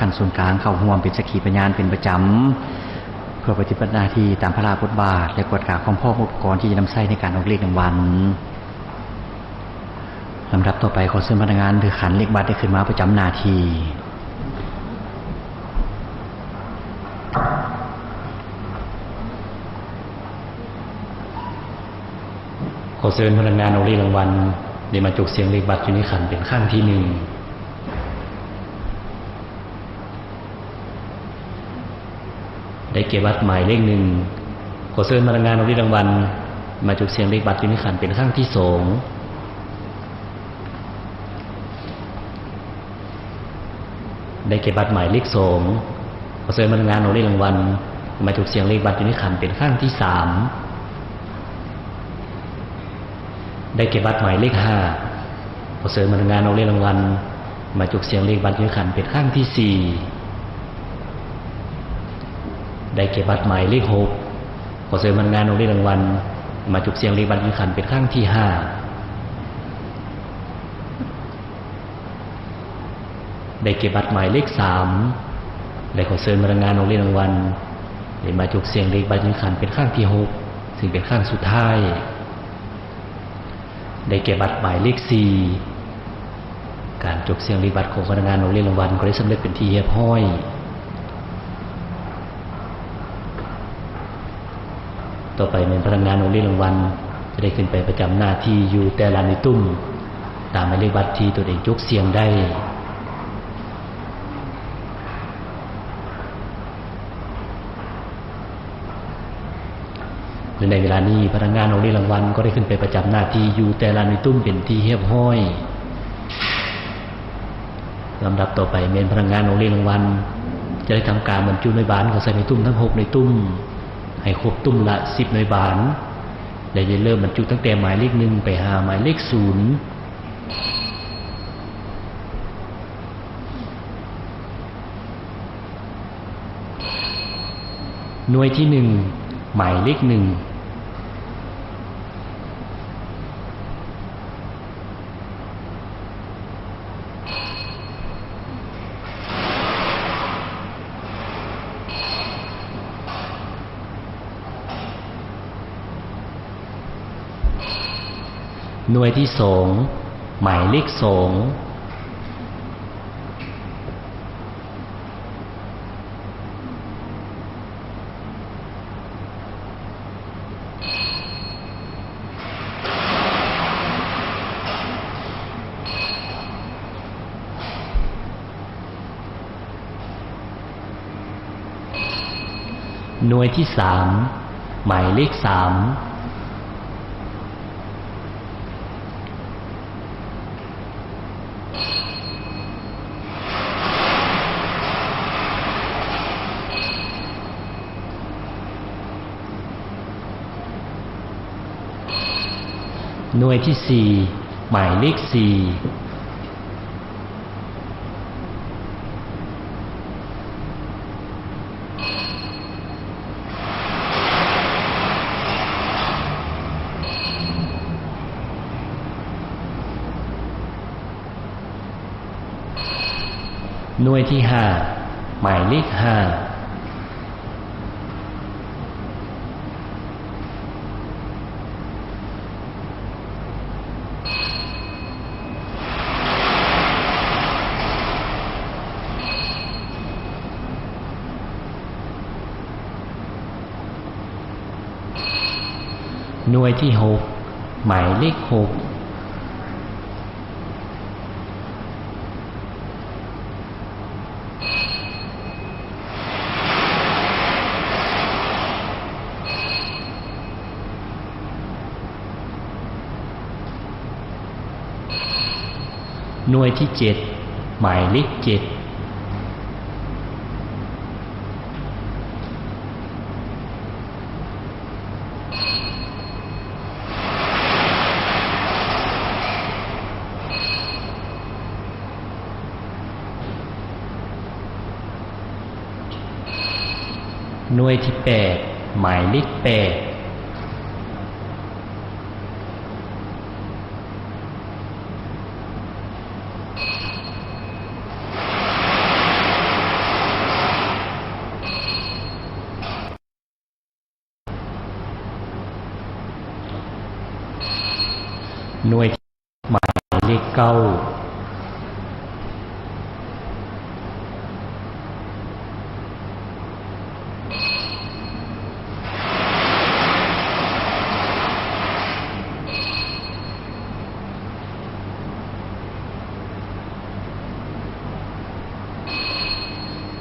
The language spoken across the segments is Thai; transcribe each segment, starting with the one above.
ขันส่วนกลางเข้าห่วมเป็นสกขีพยานเป็นประจำ เพื่อปฏิบัติหน้าที่ตามพระราชบทบาท และกฎกาความพ่ออุปกรณ์ที่จะนำใช้ในการออกเลขรางวัลลำดับต่อไปขอเชิญพนักงานถือขันเลขบัตรได้ขึ้นมาประจำนาทีขอเชิญพนักงานออกเลขรางวัลได้มาจุกเสียงเลขบัตรอยู่ในขันเป็นข้างที่หนึ่ง ได้ เก็บบัตรหมายเลขหนึ่งขอเชิญพนักงานออกเลขรางวัล มาจุกเสียงเลขบัตรอยู่ในขันเป็นข้างที่สองได้เก็บบัตรหมายเลขสองขอเชิญพนักงานออกเลขรางวัล มาจุกเสียงเลขบัตรอยู่ในขันเป็นข้างที่สามได้เก็บบัตรหมายเลขห้าขอเสริมพนักงานเอาเลขรางวัล มาจุกเสียงเลขบัตรยืนขันเป็นข้างที่สี่ ได้เก็บบัตรหมายเลขหกขอเสริมพนักงานเอาเลขรางวัล มาจุกเสียงเลขบัตรยืนขันเป็นข้างที่ห้าได้เก็บบัตรหมายเลขสามได้ขอเสริมพนักงานเอาเลขรางวัลได้มาจุกเสียงเลขบัตรยืนขันเป็นข้างที่หกซึ่งเป็นข้างสุดท้าย ได้แก่บัตรหมายเลขสี่การจกเสียงรีบัตรของพนักงานโรงเรียนรางวัลก็ได้สำเร็จเป็นที่เรียบร้อย ต่อไปเป็นพนักงานโรงเรียนรางวัลจะได้ขึ้นไปประจำหน้าที่อยู่แต่ละในตุ้ม ตามหมายเลขบัตรที่ตัวเองจกเสียงได้ในเวลานี้พนักงานโรงเรียนรางวัลก็ได้ขึ้นไปประจำหน้าที่อยู่แต่ละในตุ้มเป็นที่เรียบร้อยลำดับต่อไปเมนพนักงานโรงเรียนรางวัลจะได้ทำการบรรจุในบานของใส่ในตุ้มทั้งหกในตุ้ม ให้ครบตุ้มละสิบหน่วยบาทและจะเริ่มบรรจุตั้งแต่หมายเลขหนึ่งไปหาหมายเลขศูนย์หน่วยที่หนึ่งหมายเลขหนึ่ง หน่วยที่สองหมายเลขสองหน่วยที่สามหมายเลขสาม หน่วยที่สี่หมายเลขสี่หน่วยที่ห้าหมายเลขห้า ห น่วยที่หกหมายเลขหกหน่วยที่เจ็ดหมายเลขเจ็ด วยที่แปดหมายเลขแปดหน่วยหมายเลขเก้า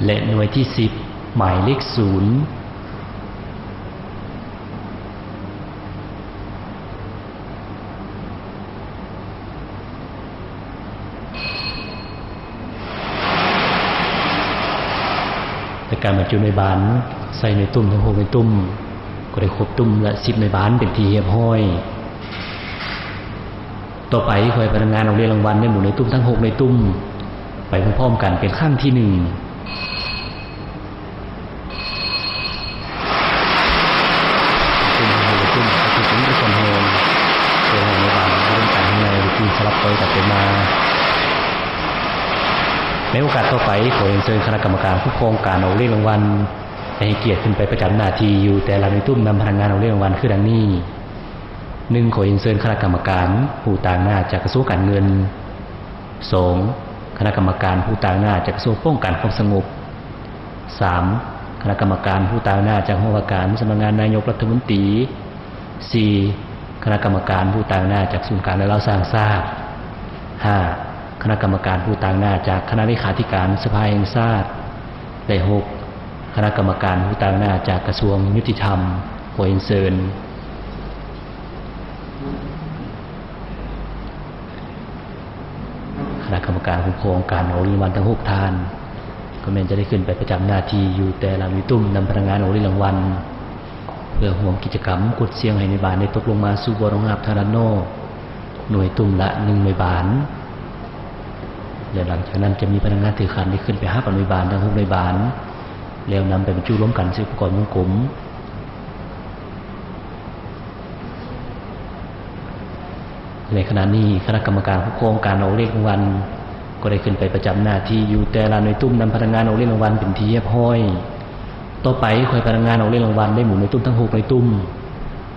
และหน่วยที่สิบหมายเลขศูนย์แต่การบรรจุในบานใส่ในตุ่มทั้งหกในตุ่มก็ได้ครบตุ่มละสิบในบานเป็นทีเรียบห้อย ต่อไปคอยพนักงานเอาเรียนรางวัลในหมู่ในตุ่มทั้งหกในตุ่มไปพร้อมๆกันเป็นขั้นที่หนึ่ง ในโอกาสต่อไปขอเรียนเชิญคณะกรรมการผู้โครงการเอาเรียกรางวัลให้เกียรติขึ้นไปประจำหน้าที่อยู่ แต่ละในตุ้มนำพนักงานเอาเรียกรางวัลคือดังนี้หนึ่งขอเรียนเชิญคณะกรรมการผู้ต่างหน้าจากกระทรวงการเงินสองคณะกรรมการผู้ต่างหน้าจากกระทรวงป้องกันความสงบสามคณะกรรมการผู้ต่างหน้าจากห้องว่าการสำนักงานนายกรัฐมนตรีสี่คณะกรรมการผู้ต่างหน้าจากศูนย์การและเราสร้างทราบห้า คณะกรรมการผู้ต่างหน้าจากคณะเลขาธิการสภาแห่งชาติได้หกคณะกรรมการผู้ต่างหน้าจากกระทรวงยุติธรรมโอยเซินคณะกรรมการผู้โครงการโอริวันทั้งหกท่าน ก็แม้นจะได้ขึ้นไปประจำหน้าที่อยู่แต่ละวิตุ้มนำพนักงานโอริรางวัลเพื่อห่วมกิจกรรมกดเสียงให้ในบานได้ตกลงมาสู่บรองราบธารโนหน่วยตุ้มละหนึ่งหน่วยบาน เดี๋ยวหลังจากนั้นจะมีพนักงานถือคันที่ขึ้นไปห้าปนุยบาลทั้งหกหน่วยบาลแล้วนำไปบรรจุร่วมกันซื้ออุปกรณ์วงกลมในขณะนี้คณะกรรมการผู้โครงการเอาเลขรางวัลก็ได้ขึ้นไปประจำหน้าที่อยู่แต่ละหน่วยตุ้มนำพนักงานเอาเลขรางวัลเป็นที่เรียบห้อย ต่อไปคอยพนักงานเอาเลขรางวัลได้หมุนในตุ้มทั้งหกในตุ้ม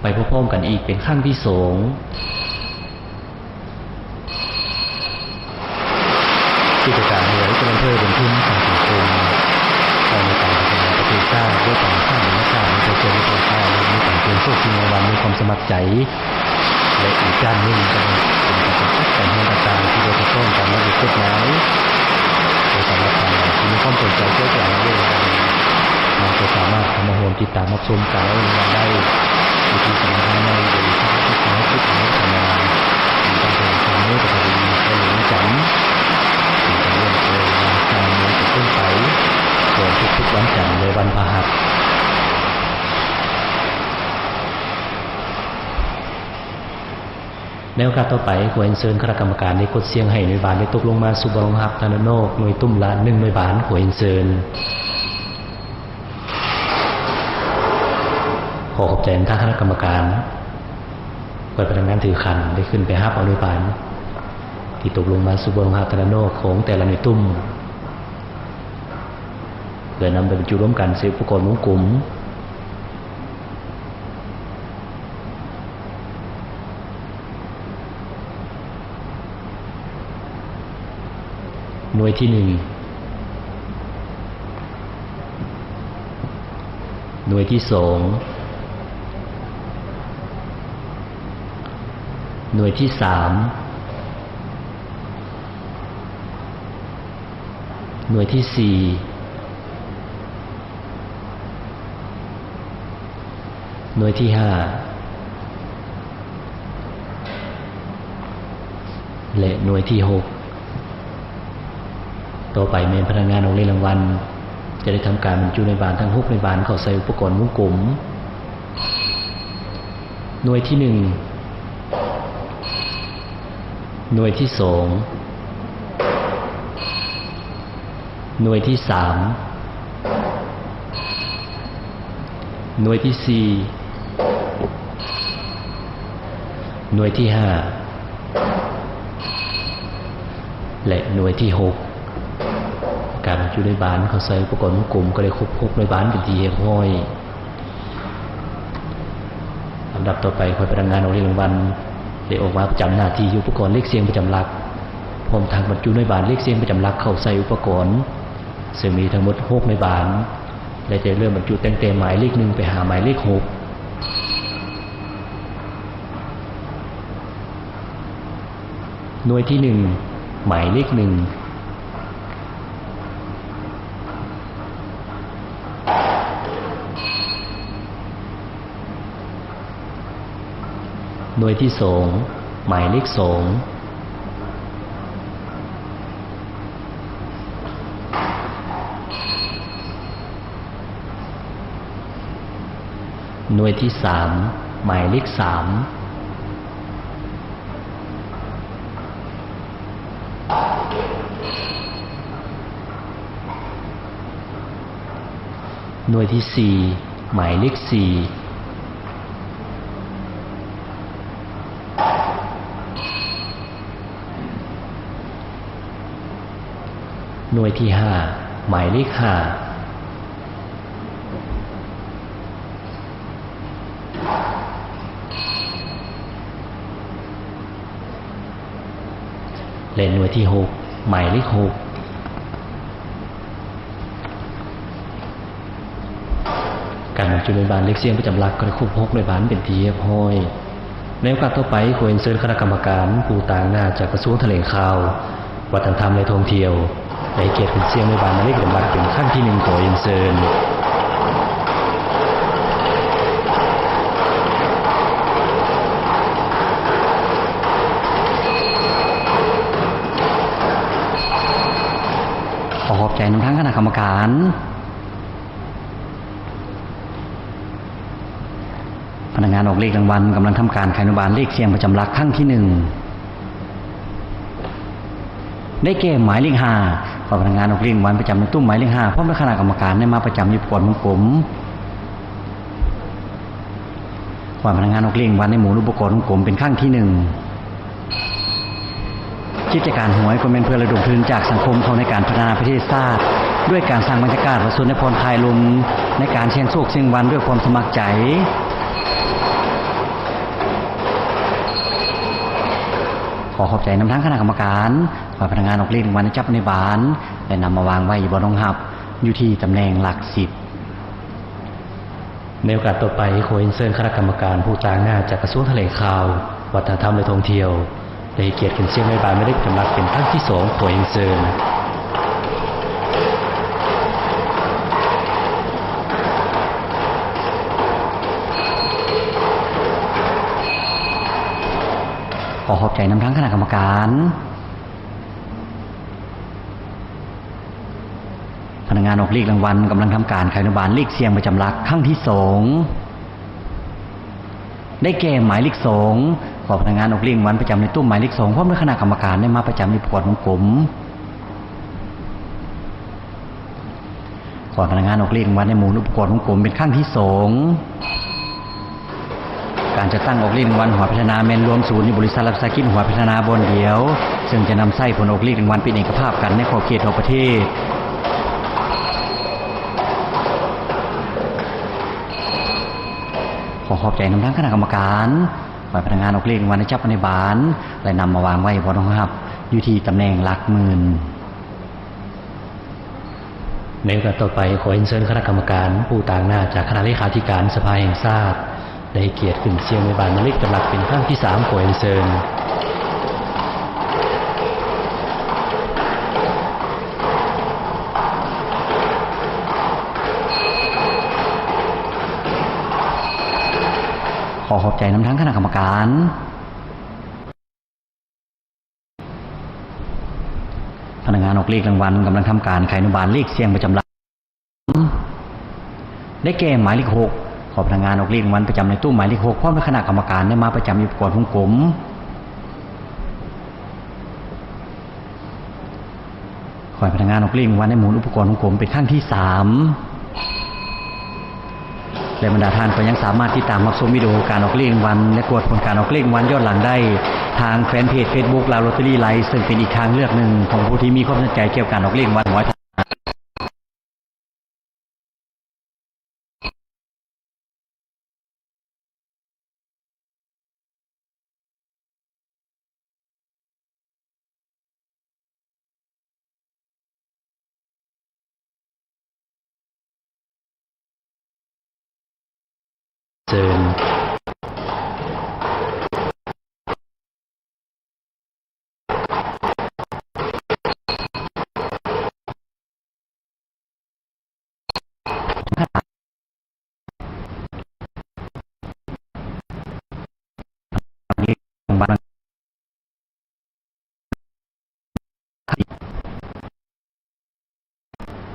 ไปพร้อมๆกันอีกเป็นขั้นที่สอง กิจะการเหลือจะเป็นเพื่อเป็นทุนทางสังคมการในการพัฒนาประเทศชาติด้วยการสร้างมูลค่าในตัวเองในตัวชาติและมีการเปลี่ยนโชคที่รางวัลมีความสมัครใจและอีกด้านหนึ่งก็เป็นการจัดการเงินต่างๆที่โดยเฉพาะการรับผิดชอบน้อยโดยสำหรับการที่มีความสนใจเกี่ยวกับเรื่องการมันจะสามารถทำมาโฮมติดตามรับชมการรับรางวัลได้ในที่สำคัญในบริษัทที่ทำให้ผู้ทำให้ทำงานมีการเป็นความรู้กับดีก็เลยจัง อวันจันทร์นี้จะขึ้นไปโดยทุกๆวันจันทร์ในวันพฤหัสในโอกาสต่อไปขอเอ็นเชิญคณะกรรมการได้กดเสียงให้หน่วยบานได้ตกลงมาสู่บรองหับธนโนกหน่วยตุ้มละหนึ่งหน่วยบานขอเอ็นเชิญขอขอบใจท่านคณะกรรมการเปิดพนักงานถือคันได้ขึ้นไปห้าเอาหน่วยบานที่ตกลงมาสู่บรมหาธนโนกของแต่ละหน่วยตุ้ม เพื่อนำไปบรรจุร่วมกันเสียอุปกรณ์วงกลุ่มหน่วยที่หนึ่งหน่วยที่สองหน่วยที่สามหน่วยที่สี่ หน่วยที่ห้าและหน่วยที่หกต่อไปเมนพนักงานโรงเรียนรางวัล จะได้ทำการบรรจุในบานทั้งหกในบานเข้าใส่อุปกรณ์วงกลมหน่วยที่หนึ่งหน่วยที่สองหน่วยที่สามหน่วยที่สี่ หน่วยที่ห้าและหน่วยที่หกการบรรจุในบ้านเขาใส่อุปกรณ์กลุ่มก็เลยครบครบในบ้านเป็นทีเรียบห้อยลำดับต่อไปคอยพนักงานโรงเรียนรางวัลได้ออกมาประจำหน้าที่อุปกรณ์เลขเสียงประจำหลักพร้อมทางบรรจุในบ้านเลขเสียงประจำหลักเข้าใส่อุปกรณ์ซึ่งมีทั้งหมดหกในบ้านและจะเริ่มบรรจุแต่งแต่หมายเลขหนึ่งไปหาหมายเลขหก หน่วยที่หนึ่งหมายเลขหนึ่งหน่วยที่สองหมายเลขสองหน่วยที่สามหมายเลขสาม หน่วยที่สี่หมายเลขสี่หน่วยที่ห้าหมายเลขห้าและหน่วยที่หกหมายเลขหก การบรรจุในบานเลขเสียงประจำหลักก็ได้ควบพกในบานเป็นทีเย่ห้อยในโอกาสต่อไปขอเรียนเชิญคณะกรรมการผู้ต่างหน้าจากกระทรวงแถลงข่าว วัฒนธรรมและท่องเที่ยวได้เกียรติเป็นเสียงในบานมายเลขประจำหลักเป็นขั้นที่หนึ่งขอเรียนเชิญขอขอบใจนำทั้งคณะกรรมการ พนักงานออกเลขรางวัลกำลังทำการขายนบาลเลขเสียงประจำหลักครั้งที่หนึ่งได้แก่หมายเลขห้าพนักงานออกเลขรางวัลประจำในตู้หมายเลขห้าพร้อมด้วยคณะกรรมการได้มาประจำในปวดมุงผมขอพนักงานออกเลขรางวัลในหมู่อุปกรณ์ของผมเป็นครั้งที่หนึ่งกิจการหวยก็เป็นเพื่อระดมทุนจากสังคมเขาในการพัฒนาประเทศชาติด้วยการสร้างบรรยากาศประสุนในพรภายลมในการเชียงโศกเชียงวันด้วยความสมัครใจ ข อขอบใจน้ำทั้งคณะกรรมการฝ่ายพนักงานออกเลขรางวันจับในบานและนำมาวางไว้อยู่บนรองหับ อยู่ที่ตำแหน่งหลักสิบในโอกาสต่อไปขอเรียนเชิญคณะกรรมการผู้ต่างหน้าจากกระทรวงแถลงข่าว วัฒนธรรมและท่องเที่ยวได้เกียรติเป็นเสียงในบานไม่ได้กำลังเป็นครั้งที่สองขอเรียนเชิญ ขอขอบใจน้ำทั้งคณะกรรมการ พนักงานออกเลขรางวัลกำลังทำการขายนบาลเลขเสียงประจำหลักครั้งที่สองได้แก่หมายเลขสองขอพนักงานออกเลขรางวัลประจำในตู้หมายเลขสองพร้อมด้วยคณะกรรมการได้มาประจำในปวดของผมขอพนักงานออกเลขรางวัลในหมู่อุปกรณ์ของผมเป็นครั้งที่สอง การจะตั้งออกลขรางวัลหัวพัฒนาแมนรวมศูนย์ในบริษัทรับสากินหัวพัฒนาบนเดียว ซึ่งจะนำไส้ผลออกเลขรางวัลเป็นเอกภาพกันในขอบเขตของประเทศขอขอบใจนำทั้งคณะกรรมการฝ่ายพนักงานออกลขรางวัลในเจ้าปณิบาลและนำมาวางไว้บนรองหับอยู่ที่ตำแหน่งหลักหมื่นในโอกาสต่อไปขอเรียนเชิญคณะกรรมการผู้ต่างหน้าจากคณะเลขาธิการสภาแห่งชาติ ได้เกียรติขึ้นเสียงในบานมลขประจำหลักเป็นครั้งที่สามขอเรียนเชิญขอขอบใจน้ำทั้งคณะกรรมการพนักงานออกเลขรางวัลกำลังทำการไขนุบาลเลขเสียงประจำหลักได้แก่หมายเลขหก ขอพนักงานออกเลขรางวัลประจำในตู้หมายเลขหกพร้อมด้วยคณะกรรมการได้มาประจำอยู่ก่อนของผมขอให้พนักงานออกเลขรางวัลในหมุนอุปกรณ์ของผมเป็นขั้นที่สามและบรรดาท่านก็ยังสามารถติดตามรับชมวิดีโอการออกเลขรางวัลและกดผลการออกเลขรางวัลย้อนหลังได้ทางแฟนเพจ Facebook ลาวลอตเตอรี่ไลฟ์ซึ่งเป็นอีกทางเลือกหนึ่งของผู้ที่มีความสนใจเกี่ยวกับการออกเลขรางวัลหวย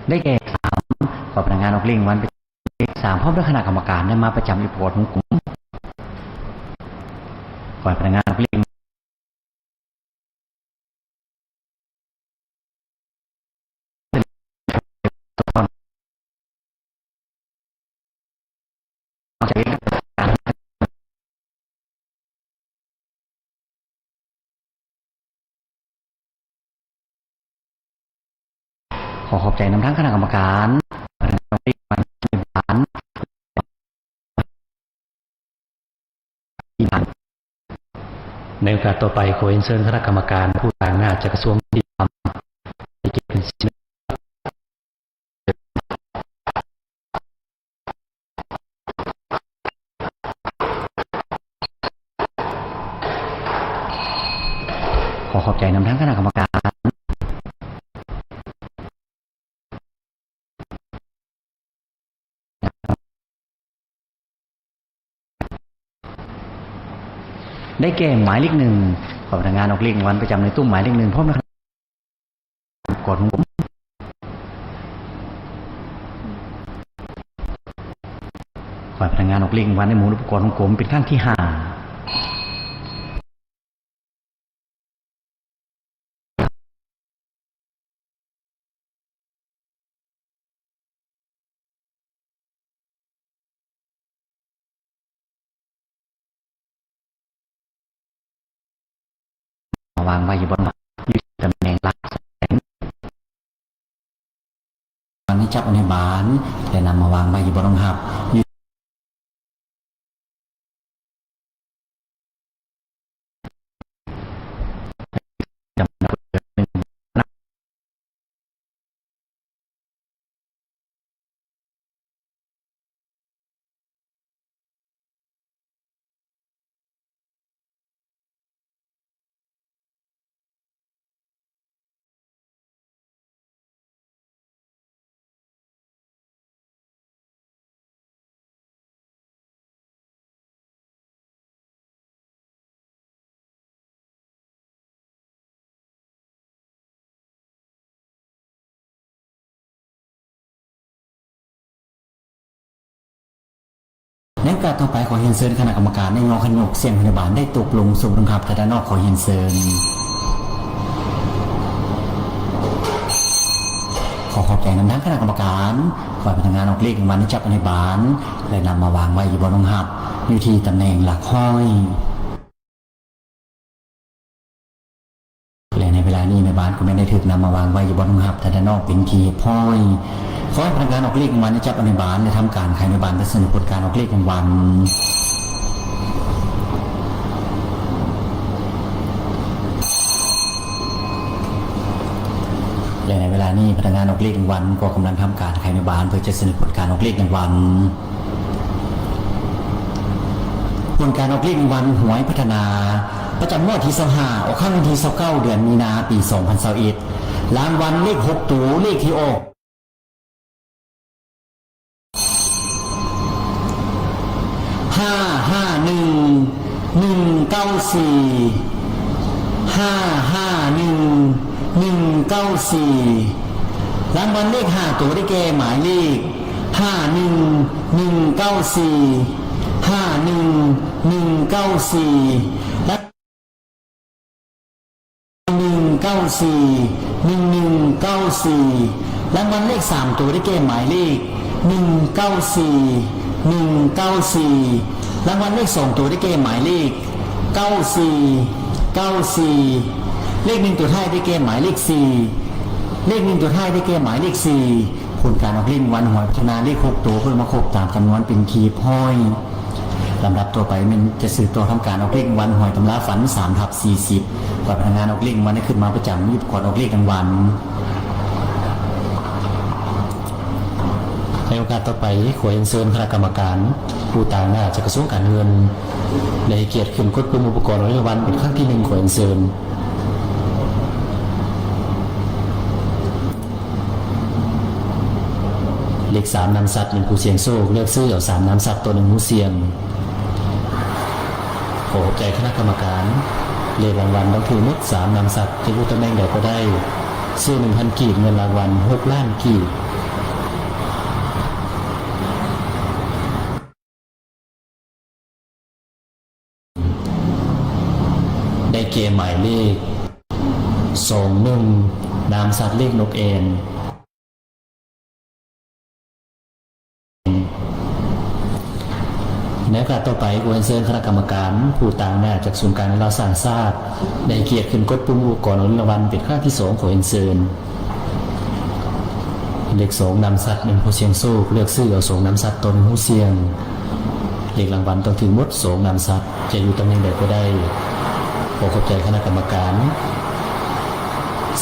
ได้แก่สามขอพนักงานออกเลี้ยงวันไปสามพร้อมด้วยคณะกรรมการได้มาประจำรีพอร์ตของกลุ่มขอนพนักงานออกเลี้ยง ขอขอบใจน้ำทั้งคณะกรรมการในโอกาสต่อไปขอเรียนเชิญคณะกรรมการผู้ต่างหน้าจากกระทรวงยุติธรรมที่เป็นสิ่ง ได้แก่หมายเลขหนึ่งขอพนักงานออกเลขรางวันประจำในตู้หมายเลขหนึ่งพร้อมนะครับกดของผมขอให้พนักงานออกเลขรางวันในหมู่อุปกรณ์ของผมเป็นขั้นที่ห้า มา วางไว้อยู่บนอยู่ตำแหน่งหลักแสงวันนี้จับอาในบาลและนำมาวางไว้อยู่บนรองหับอยู่ ในกาสต่อไปขอเฮียนเซินคณะกรรมการในงอขนกเสียงพยาบาลได้ตกลงสู่บังคับแต่ด้านนอกขอเฮียนเซินขอขอบใจนำทั้งคณะกรรมการขอให้พนักงานออกเลขรางวัลที่จับในบานและนำมาวางไว้อยู่บนรองหับอยู่ที่ตำแหน่งหลักห้อยและในเวลานี้ในบ้านก็ไม่ได้ถูกนำมาวางไว้อยู่บนรองหับแต่ด้านนอกเป็นทีพ้อย ขอให้พนักงานออกเลขรางวัลที่จับในบ้านและทำการขายในบานและสนุกผลการออกเลขรางวัลและในเวลานี้พนักงานออกเลขรางวัลก็กำลังทำการขายในบานเพื่อจะสนุกผลการออกเลขรางวัลผลการออกเลขรางวัลหวยพัฒนา ประจำงวดที่25ออกข้างวันที่29เดือนมีนาปี2021รางวัลเลข6ตัวเลขที่ออกห้าห้าหนึ่ง หนึ่งเก้าสี่ห้าห้าหนึ่งหนึ่งเก้าสี่รางวัลเลขห้าตัวได้แก่หมายเลขห้าหนึ่งหนึ่งเก้าสี่ห้าหนึ่งหนึ่งเก้าสี่และหนึ่งเก้าสี่หนึ่งหนึ่งเก้าสี่รางวัลเลขสามตัวได้แก่หมายเลขหนึ่งเก้าสี่หนึ่งเก้าสี่ รางวัลเลขสองตัวได้แก่หมายเลขเก้าสี่เก้าสี่เลขหนึ่งตัวท้ายได้แก่หมายเลขสี่เลขหนึ่งตัวท้ายได้แก่หมายเลขสี่ผลการออกเล่นวันหวยพัฒนาเลขหกตัวเพื่อมาครบตามจำนวนเป็นคีย์พอยต์ลำดับตัวไปมันจะสื่อตัวทำการออกเลขวันหอยตำราฝัน3ทับ40กว่าพนักงานออกเลขวันได้ขึ้นมาประจำยุบกดออกเลขกลางวันในโอกาสต่อไปขอเรียนเชิญคณะกรรมการ ผู้ต่างหน้าจากกระทรวงการเงินในเกียรติขึ้นกฎปุ่มอุปกรณ์รางวัลเป็นครั้งที่หนึ่งขอเรียนเชิญเลขสามนำสัตว์เป็นผู้เสียงโซ่เลือกซื้อเอาสามนำสัตว์ตัวหนึ่งผู้เสียงขอบใจคณะกรรมการเลขรางวัลต้องถือมดสามนำสัตว์ที่รู้ตำแหน่งใดก็ได้ซื้อหนึ่งพันกีบเงินรางวัลหกล้านกีบ ได้เกมหมายเลขสองหนึ่งนามสัตว์เลขนกเอ็นในโอกาสต่อไปกูเอนเซิญคณะกรรมการ ผู้ต่างหน้าจากศูนย์การเราสร้างชาติได้เกียรติขึ้นกดปุ่มอุปกรณ์รางวัลเป็นครั้งที่สองของเอนเซิญเลขสองนำสัตว์เป็นผู้เสียงโซ่เลือกซื้อเอาสองนำสัตว์ตนผู้เสียงเลขรางวัลต้องถึงมดสองนำสัตว์จะอยู่ตำแหน่งใดก็ได้ ขอขอบใจคณะกรรมการ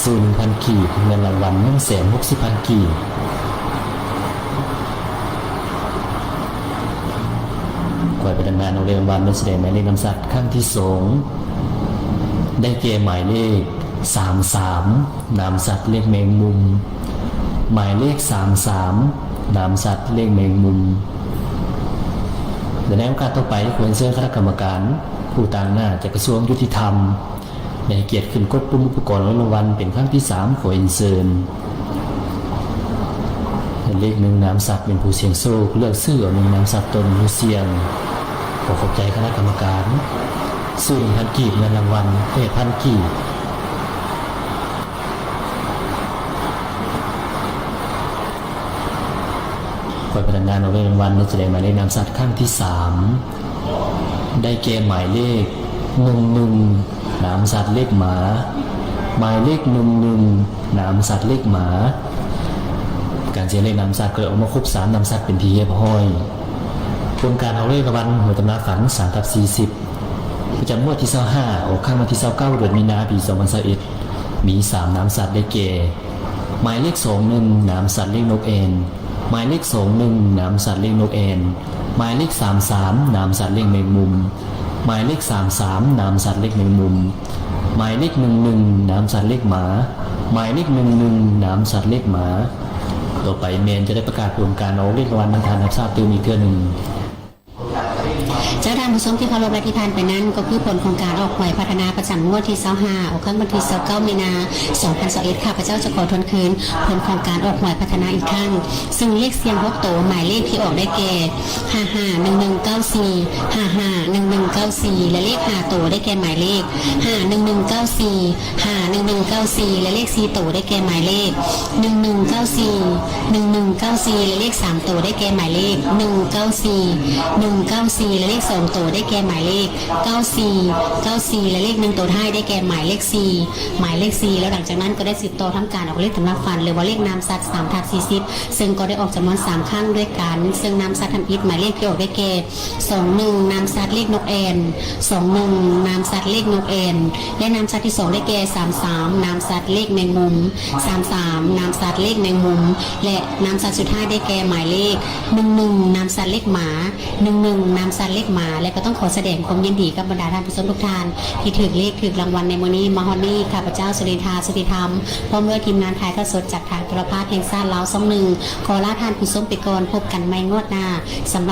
ซื้อหนึ่งพันกีบเงินรางวัลหนึ่งแสนหกสิบพันกีบก่อยไปดำเนินเอาเรียงวันเป็นแสดงหมายเลขนำสัตว์ขั้นที่สองได้เกมหมายเลขสามสามนามสัตว์เลขแมงมุม หมายเลขสามสามนามสัตว์เลขแมงมุมเดี๋ยวในโอกาสต่อไปควรเชิญคณะกรรมการ ผู้ต่างหน้าจากกระทรวงยุติธรรมได้เกียรติขึ้นกดปุ่มอุปกรณ์รางวัลเป็นครั้งที่สามขออินเซินเลขหนึ่งน้ำสัตว์เป็นผู้เสียงโชคเลือกซื้อหนึ่งน้ำสัตว์ตนผู้เสียงขอขอบใจคณะกรรมการซึ่งพันกีบเงินรางวัลเอพันกีบคอยพนักงานเอาเงินรางวัลในแสดงมายเลขนามสัตว์ข้างที่สาม ได้เกมหมายเลขหนึ่งหนึ่งนามสัตว์เลขหมา หมายเลขหนึ่งหนึ่งนามสัตว์เลขหมา การเสียเลขนำสัตว์เกิดออกมาครบสามนำสัตว์เป็นทีเรียบร้อยโครงการเอาเลขรางวัลหัวตำราฝันสามทับสี่สิบประจำงวดที่เศร้าห้าออกข้างวันที่เศร้าเก้าเดือนมีนาปีสองพันสิบเอ็ดมีสามน้ำสัตว์ได้เกหมายเลขสองหนึ่งน้ำสัตว์เลขนกเอ็นหมายเลขสองหนึ่งน้ำสัตว์เลขนกเอ็น หมายเลขสามสามน้ำสัตว์เลขแมงมุม หมายเลขสามสามน้ำสัตว์เลขแมงมุม หมายเลขหนึ่งหนึ่งน้ำสัตว์เลขหมา หมายเลขหนึ่งหนึ่งน้ำสัตว์เลขหมา ต่อไปเมนจะได้ประกาศผลการเอาเลขรางวัลบรรทานรับทราบตืมอีกเทื่อหนึ่ง เจ้าท่านผู้ชมที่เคารพและที่ผ่านไปนั้น ก็คือผลของการออกหวยพัฒนาประจำงวดที่25ออกครั้งวันที่29มีนา2021ค่ะพระเจ้าจะขอทวนคืน ผลของการออกหวยพัฒนาอีกครั้ง ซึ่งเลขเสียงพกโตหมายเลขที่ออกได้แก่551194 551194 และเลข5โตได้แก่หมายเลข 51194 51194 และเลข4โตได้แก่หมายเลข 1194 1194 และเลข3โตได้แก่หมายเลข 194 194 และเลข2โตได้แก่หมายเลข 94 94 และเลข1โตท้ายได้แก่หมายเลข 4 หมายเลข 4 แล้วหลังจากนั้นก็ได้สิบโตทำการออกเลขสำนักฟันหรือว่าเลขนามสัตว์3ทับ40 ซึ่งก็ได้ออกจำนวน3ครั้งด้วยกัน ซึ่งนามสัตว์ทำอิฐหมายเลขที่ออกได้แก่ 21 นามสัตว์เลขนกแอน21 นามสัตว์เลขนกแอนและนามสัตว์ที่ 2 ได้แก่ 33 นามสัตว์เลขแมงมุม 33 นามสัตว์เลขแมงมุม และนามสัตว์สุดท้ายได้แก่หมายเลข 11 นามสัตว์เลขหมา 11 นามสัตว์เลขหมาและก็ต้องขอแสดงความยินดีกับบรรดาท่านผู้ชมทุกท่าน ที่ถือเลขถือรางวัลในมื้อนี้มาฮอนนี่ข้าพเจ้าสุรินทาสุติธรรมพร้อมด้วยทีมงานถ่ายทอดสดจากทางโทรภาพแห่งชาติลาวสองหนึ่งขอลาท่านผู้ชมไปก่อนพบกันไม่งวดหน้าสำหรับ